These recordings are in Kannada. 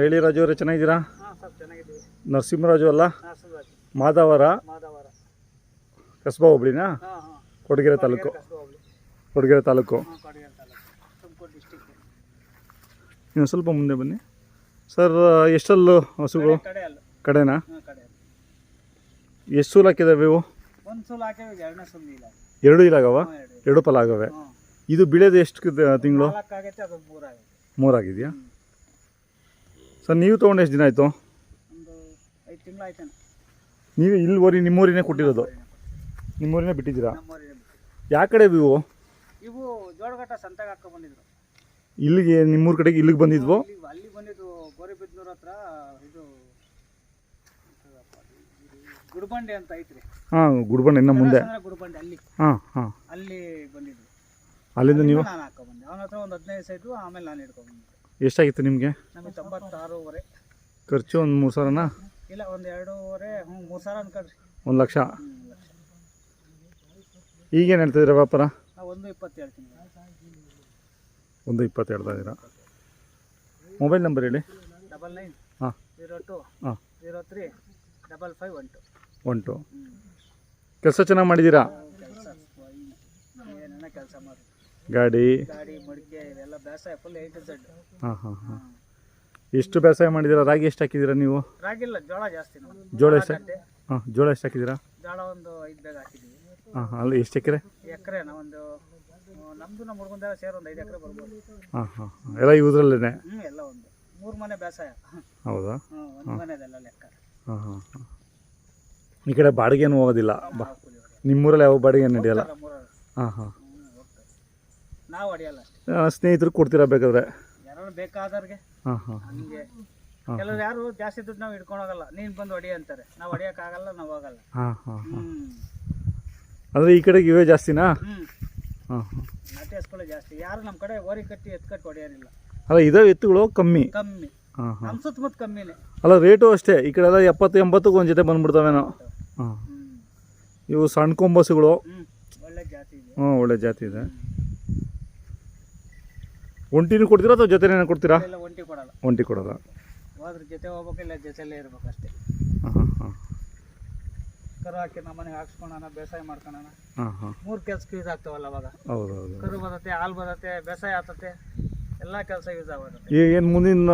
ಹೇಳಿ ರಾಜು ಅವರೇ ಚೆನ್ನಾಗಿದ್ದೀರಾ? ನರಸಿಂಹರಾಜು ಅಲ್ಲ? ಮಾಧವರ ಕಸ್ಬಾ ಹೋಬಳಿನಾ? ಕೊಡಗೆರೆ ತಾಲೂಕು. ಕೊಡಗೆರೆ ತಾಲೂಕು. ನೀವು ಸ್ವಲ್ಪ ಮುಂದೆ ಬನ್ನಿ. ಸರ್ ಎಷ್ಟಲ್ಲು ಹಸುಗಳು? ಕಡೆನಾ? ಎಷ್ಟು ಸೂಲ್ ಹಾಕಿದಾವೆ ಇವು? ಎರಡು ಇಲಾಗವ ಎರಡು. ಫಲ ಆಗವೆ? ಇದು ಬಿಳೆದು ಎಷ್ಟು ತಿಂಗಳು? ಮೂರಾಗಿದೆಯಾ ಸರ್ ನೀವು ತೊಗೊಂಡು ಎಷ್ಟು ದಿನ ಆಯಿತು? ಒಂದು ಐದು ತಿಂಗಳು ಆಯ್ತಾನೆ ನೀವು ಓರಿ ನಿಮ್ಮೂರಿನೇ ಕೊಟ್ಟಿರೋದು. ನಿಮ್ಮೂರಿನೇ ಬಿಟ್ಟಿದ್ದೀರಾ? ನಮ್ಮೂರಿಗೆ ಯಾವ ಕಡೆ ಇವು? ಇವು ಜೋಡಘಟ್ಟ ಸಂತೆಗೆ ಹಾಕೊ ಬಂದಿದ್ರು ಇಲ್ಲಿಗೆ ನಿಮ್ಮೂರ ಕಡೆಗೆ ಇಲ್ಲಿಗೆ ಬಂದಿದ್ವು? ಇಲ್ಲಿ ಅಲ್ಲಿ ಬಂದಿದ್ದು ಗೋರಿಬಿದ್ನೂರ್ ಹತ್ರ ಇದು ಗುಡ್ಬಂಡೆ ಅಂತ ಐತ್ರಿ ಹಾಂ ಗುಡ್ಬಣ್ಣ ಇನ್ನು ಮುಂದೆ. ಅಂದ್ರೆ ಗುಡ್ಬಂಡೆ ಅಲ್ಲಿ ಹಾಂ ಹಾಂ. ಅಲ್ಲಿ ಬಂದಿದ್ದು ಅಲ್ಲಿಂದ ನೀವು? ನಾನು ಹಾಕೊಂಡ್ಬಂದೆ ಅವನ ಹತ್ರ ಒಂದು ಹದಿನೈದು ಸೈಟು ಆಮೇಲೆ ನಾನು ಹಿಡ್ಕೊಂಡ್ಬಂದೆ ಎಷ್ಟಾಗಿತ್ತು ನಿಮಗೆ? ನಮಗೆ ತೊಂಬತ್ತಾರೂವರೆ. ಖರ್ಚು ಒಂದು ಮೂರು ಸಾವಿರನ? ಇಲ್ಲ ಒಂದು ಎರಡೂವರೆ ಹ್ಞೂ ಮೂರು ಸಾವಿರ ಅನ್ಕೊಳ್ರಿ ಒಂದು ಲಕ್ಷ. ಈಗೇನು ಹೇಳ್ತಿದ್ದೀರಾ ವ್ಯಾಪಾರ? ನಾವು ಒಂದು ಇಪ್ಪತ್ತು ಹೇಳ್ತೀನಿ. ಒಂದು ಇಪ್ಪತ್ತು ಹೇಳ್ತಾ ಇದ್ದೀರಾ? ಮೊಬೈಲ್ ನಂಬರ್ ಹೇಳಿ. ಡಬಲ್ ನೈನ್ ಹಾಂ. ಜೀರೋ ಟು ಹಾಂ. Zero three double five one two. One two. ಕೆಲಸ ಚೆನ್ನಾಗಿ ಮಾಡಿದ್ದೀರಾ? ಕೆಲಸ. ಕೆಲಸ ಮಾಡಿ ಗಾಡಿ. ಗಾಡಿ ಮಡಿಕೆ ಬೇಸಾಯ ಫುಲ್ ಏಟ್ ಸೆಡ್ ಹಾಂ ಹಾಂ ಹಾಂ. ಎಷ್ಟು ಬೇಸಾಯ ಮಾಡಿದ್ದೀರಾ? ರಾಗಿ ಎಷ್ಟು ಹಾಕಿದ್ದೀರಾ ನೀವು? ರಾಗಿ ಇಲ್ಲ ಜೋಳ ಜಾಸ್ತಿ ನಾವು. ಜೋಳ ಎಷ್ಟು ಗಡ್ಡೆ, ಹಾಂ ಜೋಳ ಎಷ್ಟು ಹಾಕಿದ್ದೀರಾ? ಜೋಳ ಒಂದು ಐದು ಬೇಗ ಹಾಕಿದ್ದೀವಿ. ಹಾಂ ಅಲ್ಲಿ ಎಷ್ಟು ಎಕರೆ? ಎಕರೆನ ಒಂದು ಆ, ನಮ್ದು ನಮ್ಮ ಹುಡುಗಂದ ಸೇರಿ ಒಂದು ಐದು ಎಕರೆ ಬರ್ಬೋದು. ಹಾಂ ಹಾಂ ಎಲ್ಲ ಇವುದ್ರಲ್ಲೇ ಹ್ಞೂ ಎಲ್ಲ ಒಂದು. ಮೂರು ಮನೆ ಬೇಸಾಯ. ಹೌದಾ? ಹ್ಞೂ ಒಂದು ಮನೆದೆಲ್ಲ ಲೆಕ್ಕ. ಹಾಂ ಹಾಂ ಹಾಂ. ಈ ಕಡೆ ಬಾಡಿಗೆನೂ ಹೋಗೋದಿಲ್ಲ. ಬಾ ನಿಮ್ಮೂರಲ್ಲಿ ಯಾವ ಬಾಡಿಗೆ ನಡೆಯಲ್ಲ. ಹಾಂ ಹಾಂ. ನಾವು ಹೊಡೆಯಲ್ಲ. ಸ್ನೇಹಿತರು ಕೊಡ್ತೀರಾ ಬೇಕಾದ್ರೆ? ಯಾರು ಬೇಕಾದವ್ರಿಗೆ. ಹಾಂ ಹಾಂ ಹಂಗೆ. ಕೆಲವ್ರು ಯಾರು ಜಾಸ್ತಿ ದುಡ್ಡು ನಾವು ಇಟ್ಕೊಂಡು ಹೋಗಲ್ಲ. ನೀನು ಬಂದು ಹೊಡಿ ಅಂತಾರೆ. ನಾವು ಹೊಡಿಯೋಕ್ಕಾಗಲ್ಲ ನಾವು ಹೋಗಲ್ಲ. ಹಾಂ ಹಾಂ ಹ್ಞೂ ಅಂದರೆ ಈ ಕಡೆಗೆ ಇವೇ ಜಾಸ್ತಿನಾ? ಹ್ಞೂ ಹಾಂ ಹಾಂ. ನಾಟಿ ಹಸ್ಕೊಳ್ಳೋ ಜಾಸ್ತಿ. ಯಾರು ನಮ್ಮ ಕಡೆ ಓರಿ ಕಟ್ಟಿ ಎತ್ತು ಕಟ್ಟಿ ಹೊಡೆಯೋರಿಲ್ಲ ಅಲ್ಲ ಇದಾವೆ ಎತ್ತುಗಳು ಕಮ್ಮಿ. ಕಮ್ಮಿ. ಹಾಂ ಹಾಂ. ನಮ್ಮ ಸುತ್ತಮುತ್ತ ಕಮ್ಮಿನೇ. ಅಲ್ಲ ರೇಟು ಅಷ್ಟೇ. ಈ ಕಡೆ ಎಲ್ಲ ಎಪ್ಪತ್ತು ಎಂಬತ್ತಕ್ಕೆ ಒಂದು ಜೊತೆ ಬಂದ್ಬಿಡ್ತಾವೇನೋ. ಹಾಂ. ಇವು ಸಣ್ಣ ಕೊಂಬಸುಗಳು ಹ್ಞೂ ಒಳ್ಳೆ ಜಾತಿ ಇದೆ. ಹ್ಞೂ ಒಳ್ಳೆ ಜಾತಿ ಇದೆ. ಒಂಟಿನೂ ಕೊಡ್ತೀರಾ ಅಥವಾ ಜೊತೆನೇ ಕೊಡ್ತೀರಾ? ಎಲ್ಲ ಒಂಟಿ ಕೊಡಲ್ಲ. ಒಂಟಿ ಕೊಡೋದ? ಹೋದ್ರ ಜೊತೆ ಹೋಗ್ಬೇಕಿಲ್ಲ ಜೊತೆಲೇ ಇರ್ಬೇಕು ಅಷ್ಟೇ. ಹಾಂ ಹಾಂ ಕರು ಹಾಕಿ ನಮ್ಮ ಮನೆಗೆ ಹಾಕ್ಸ್ಕೊಳೋಣ ಬೇಸಾಯ ಮಾಡ್ಕೊಳೋಣ ಹಾಂ ಹಾಂ. ಮೂರು ಕೆಲ್ಸಕ್ಕೆ ಯೂಸ್ ಆಗ್ತಾವಲ್ಲ ಅವಾಗ. ಹೌದು ಹೌದು ಕರು ಬರುತ್ತೆ ಹಾಲು ಬರುತ್ತೆ ಬೇಸಾಯ ಆಗ್ತತೆ ಎಲ್ಲ ಕೆಲಸ ಯೂಸ್ ಆಗುತ್ತೆ ಈಗ ಏನು ಮುಂದಿನ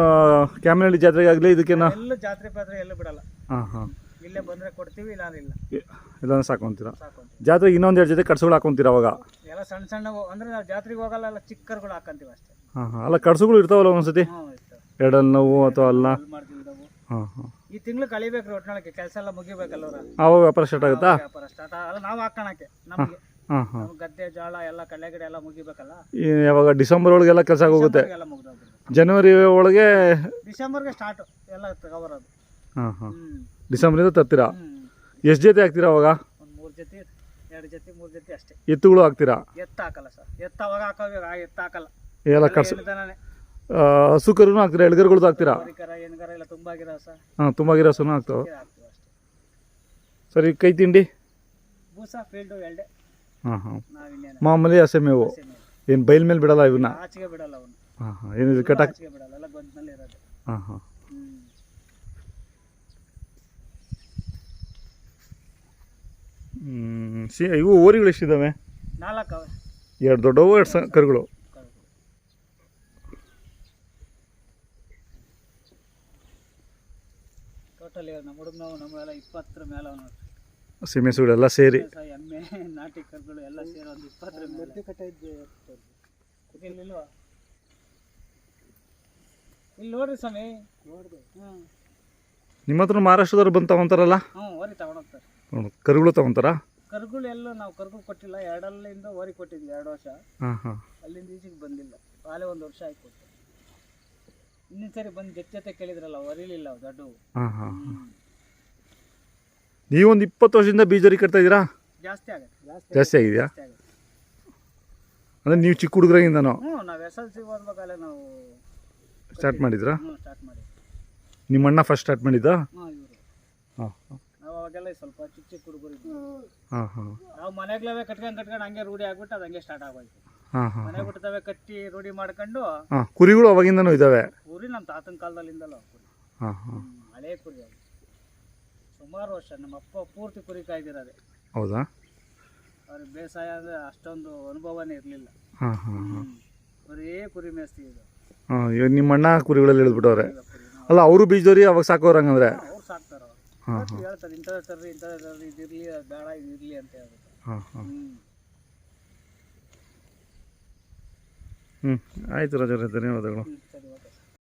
ಕ್ಯಾಮಿನಳ್ಳಿ ಜಾತ್ರೆಗಾಗಲಿ ಇದಕ್ಕೇನ? ಎಲ್ಲ ಜಾತ್ರೆ ಪಾತ್ರೆ ಎಲ್ಲೂ ಬಿಡಲ್ಲ. ಹಾಂ ಹಾಂ. ಇಲ್ಲೇ ಬಂದರೆ ಕೊಡ್ತೀವಿ ಇಲ್ಲ. ಇಲ್ಲ ಎಲ್ಲನೂ ಸಾಕೊಂತೀರಾ ಸಾಕು ಜಾತ್ರೆಗೆ ಇನ್ನೊಂದು ಎರಡು ಜೊತೆ ಕಟ್ಸುಗಳು ಹಾಕೊಂತೀರಾ ಅವಾಗ? ಎಲ್ಲ ಸಣ್ಣ ಸಣ್ಣ ಅಂದರೆ ನಾವು ಜಾತ್ರೆಗೆ ಹೋಗಲ್ಲ ಎಲ್ಲ ಚಿಕ್ಕಕರುಗಳು ಹಾಕಂತೀವಿ ಅಷ್ಟೇ. ಹಾಂ ಹಾಂ. ಅಲ್ಲ ಕಡ್ಸುಗಳು ಇರ್ತಾವಲ್ಲ ಒಂದ್ಸತಿ? ಹ್ಞೂ ಎರಡಲ್ಲಿ ನೋವು ಅಥವಾ ಅಲ್ಲ ಅಲ್ಲಿ ಮಾಡ್ತಿಲ್ದವು ಹಾಂ ಹಾಂ. ಈ ತಿಂಗಳು ಕಳಿಬೇಕ್ರಿ ಒಟ್ಟಿನೊಳಗೆ ಕೆಲಸ ಎಲ್ಲ ಮುಗಿಬೇಕಲ್ಲವ್ರ ಆವಾಗ ವ್ಯಾಪಾರ ಸ್ಟಾರ್ಟ್ ಆಗುತ್ತಾ? ವ್ಯಾಪಾರ ಸ್ಟಾರ್ಟ್ ಅಲ್ಲ ನಾವು ಹಾಕೋಣಕ್ಕೆ. ನಮಗೆ. ಹಾಂ ಹಾಂ ನಮ್ಗೆ ಗದ್ದೆ ಜೋಳ ಎಲ್ಲ ಕಡಲೆ ಗಿಡ ಎಲ್ಲ ಮುಗಿಬೇಕಲ್ಲ? ಈ ಯಾವಾಗ ಡಿಸೆಂಬರ್ ಒಳಗೆಲ್ಲ ಕೆಲಸ ಆಗೋಗುತ್ತೆ? ಎಲ್ಲ ಮುಗ್ದೋಗ್ಬಿಡುತ್ತೆ ಜನವರಿ ಒಳಗೆ ಡಿಸೆಂಬರ್ಗೆ ಸ್ಟಾರ್ಟ್ ಎಲ್ಲ ತಗೊಬರೋದು ಹಾಂ ಹಾಂ. ಹ್ಞೂ ಡಿಸೆಂಬರಿಂದ ತರ್ತೀರಾ? ಎಷ್ಟು ಜೊತೆ ಹಾಕ್ತೀರಾ ಅವಾಗ? ಒಂದು ಮೂರು ಜೊತೆ ಎರಡು ಜೊತೆ ಮೂರು ಜೊತೆ ಅಷ್ಟೇ. ಎತ್ತುಗಳು ಹಾಕ್ತೀರಾ? ಎತ್ತ ಹಾಕಲ್ಲ ಸರ್. ಎತ್ತ ಅವಾಗ ಹಾಕೋವಿ ಆ ಎತ್ತ ಹಾಕಲ್ಲ. ಎಲ್ಲ ಕಟ್ಸು ದನನೇ ಹಸು ಕರುನು ಹಾಕ್ತೀರಾ? ಎಳ್ಗರುಗಳ್ದು ಹಾಕ್ತೀರಾ? ಕರ ಏನ್ಗಾರ ಎಲ್ಲ ಸರ್. ಹಾಂ ತುಂಬಾಗಿರೋ ಹಸುನು ಹಾಕ್ತಾವೆ. ಹಾಕ್ತೀವಿ ಅಷ್ಟೇ. ಸರಿ ಕೈ ತಿಂಡಿ? ಬೂಸ ಫೀಲ್ಡು ಎರಡೆ ಹಾಂ ಹಾಂ. ನಾವಿನ್ನೇನು ಮಾಮೂಲಿ ಹಸೆ ಮೇವು ಏನು ಬೈಲ್ ಮೇಲೆ ಬಿಡಲ್ಲ ಇವನ್ನ ಆಚೆಗೆ ಬಿಡಲ್ಲ ಅವನು. ಹಾಂ ಹಾಂ. ಏನಿದೆ ಕಟಾಕ್ ಆಚೆಗೆ ಬಿಡಲ್ಲ ಎಲ್ಲ ಗೊಂತಿನಲ್ಲಿ ಇರೋದು. ಹಾಂ ಹಾಂ ಹ್ಞೂ ಹ್ಮ್, ಸಿ ಇವು ಓರಿಗಳು ಎಷ್ಟಿದ್ದಾವೆ ನಾಲ್ಕು ಅವೆ ಎರಡು ದೊಡ್ಡವು ಎರಡು ಸಣ್ಣ ಕರುಗಳು. ಕರುಗಳು. ಟೋಟಲ್ ನಮ್ಮ ಹುಡುಗ ನಾವು ನಮ್ಮೆಲ್ಲ ಇಪ್ಪತ್ತರ ಮೇಲೆ ಅವ ನೋಡ್ರಿ. ಸಿಮೆಸುಗಳೆಲ್ಲ ಸೇರಿ. ಸ ಎಮ್ಮೆ ನಾಟಿ ಕರುಗಳು ಎಲ್ಲ ಸೇರಿ ಒಂದು ಇಪ್ಪತ್ತರ ಮೇಲೆ. ಕಟ್ಟ ಇದ್ದೆ ಇಲ್ಲಿಲ್ವಾ ಇಲ್ಲಿ ನೋಡ್ರಿ ಸ್ವಾಮಿ. ನೋಡ್ದೆ. ಹ್ಞೂ ನಿಮ್ಮ ಹತ್ರ ಮಹಾರಾಷ್ಟ್ರದವ್ರು ಬಂದು ತಗೊಂತಾರಲ್ಲ? ಹ್ಞೂ ಓರಿ ತಗೊಂಡೋಗ್ತಾರೆ ನೋಡು, ಕರುಗಳು ತಗೊಂತಾರಾ? ಕರುಗಳು ಎಲ್ಲ ನಾವು ಕರ್ಗುಳ್ ಕೊಟ್ಟಿಲ್ಲ ಎರಡಲ್ಲಿಂದ ಹೊರಗೆ ಕೊಟ್ಟಿದ್ವಿ ಎರಡು ವರ್ಷ. ಹಾಂ ಹಾಂ. ಅಲ್ಲಿಂದ ಈಚೆಗೆ ಬಂದಿಲ್ಲ. ಆಲೆ ಒಂದು ವರ್ಷ ಆಯ್ತು ಕೊಟ್ಟು ಇನ್ನೊಂದು ಸರಿ ಬಂದು ಜೊತೆ ಜೊತೆ ಕೇಳಿದ್ರಲ್ಲ ಒರಿಲಿಲ್ಲ ಅವು ದೊಡ್ಡವು ಹಾಂ ಹಾಂ ನೀವೊಂದು ಇಪ್ಪತ್ತು ವರ್ಷದಿಂದ ಬೀಜರಿ ಕಟ್ತಾ ಇದ್ದೀರಾ? ಜಾಸ್ತಿ ಆಗುತ್ತೆ. ಜಾಸ್ತಿ ಜಾಸ್ತಿ ಆಗಿದೆಯಾ? ಜಾಸ್ತಿ ಆಗುತ್ತೆ. ಅಂದರೆ ನೀವು ಚಿಕ್ಕ ಹುಡುಗರಾಗಿಂದನೋ? ಹ್ಞೂ ನಾವು ಎಸ್ ಎಲ್ ಸಿ ಓದ್ಬೇಕಾದ್ರೆ ನಾವು ಸ್ಟಾರ್ಟ್ ಮಾಡಿದ್ರಾ? ಸ್ಟಾರ್ಟ್ ಮಾಡಿ ನಿಮ್ಮ ಅಣ್ಣ ಫಸ್ಟ್ ಸ್ಟಾರ್ಟ್ ಮಾಡಿದ್ದಾ? ಹಾಂ ಇವರು. ಹಾಂ. ಅವಾಗೆಲ್ಲ ಸ್ವಲ್ಪ ಚಿಕ್ಕ ಚಿಕ್ಕ ಹುಡುಗರು ಇದ್ವಿ. ಹಾಂ ಹಾಂ. ನಾವು ಮನೆಗಳವೇ ಕಟ್ಕೊಂಡು ಕಟ್ಕೊಂಡು ಹಂಗೆ ರೂಢಿ ಆಗ್ಬಿಟ್ಟು ಅದು ಹಂಗೆ ಸ್ಟಾರ್ಟ್ ಆಗೋಯ್ತು. ಹಾಂ ಹಾಂ ಮನೆ ಬಿಟ್ಟದವೇ ಕಟ್ಟಿ ರೂಢಿ ಮಾಡ್ಕೊಂಡು ಹಾಂ ಕುರಿಗಳು ಅವಾಗಿಂದನೂ ಇದ್ದಾವೆ ಕುರಿ ನಮ್ಮ ತಾತನ ಕಾಲದಲ್ಲಿಂದಲೂ ಕುರಿ. ಹಾಂ ಹಾಂ. ಹ್ಮ್, ಹಳೆ ಕುರಿ ಅದು ಸುಮಾರು ವರ್ಷ ನಮ್ಮ ಅಪ್ಪ ಪೂರ್ತಿ ಕುರಿ ಕಾಯ್ದಿರೋದೆ. ಹೌದಾ? ಅವ್ರಿಗೆ ಬೇಸಾಯ ಅಂದರೆ ಅಷ್ಟೊಂದು ಅನುಭವನೇ ಇರಲಿಲ್ಲ. ಹಾಂ ಹಾಂ ಹಾಂ. ಬರೀ ಕುರಿ ಮೇಸ್ತಿ ಹಾಂ ಇವಾಗ ನಿಮ್ಮ ಅಣ್ಣ ಕುರಿಗಳಲ್ಲಿ ಇಳಿದ್ಬಿಟ್ಟವ್ರೆ. ಅಲ್ಲ ಅವರು ಬೀಜದವ್ರಿ ಅವಾಗ ಸಾಕೋರು ಹೇಳ್ತಾರೆ ಇಂಥದ್ದು ತರ್ರಿ ಇಂಥದ್ದು ತರ್ರಿ ಇದಿರಲಿ ಬೇಡ ಇದಿರಲಿ ಅಂತ ಹೇಳ್ಬಿಟ್ಟು. ಹಾಂ ಹಾಂ ಹ್ಞೂ ಆಯಿತು ರಾಜರೇ ಧನ್ಯವಾದಗಳು. ಸರಿ ಓಕೆ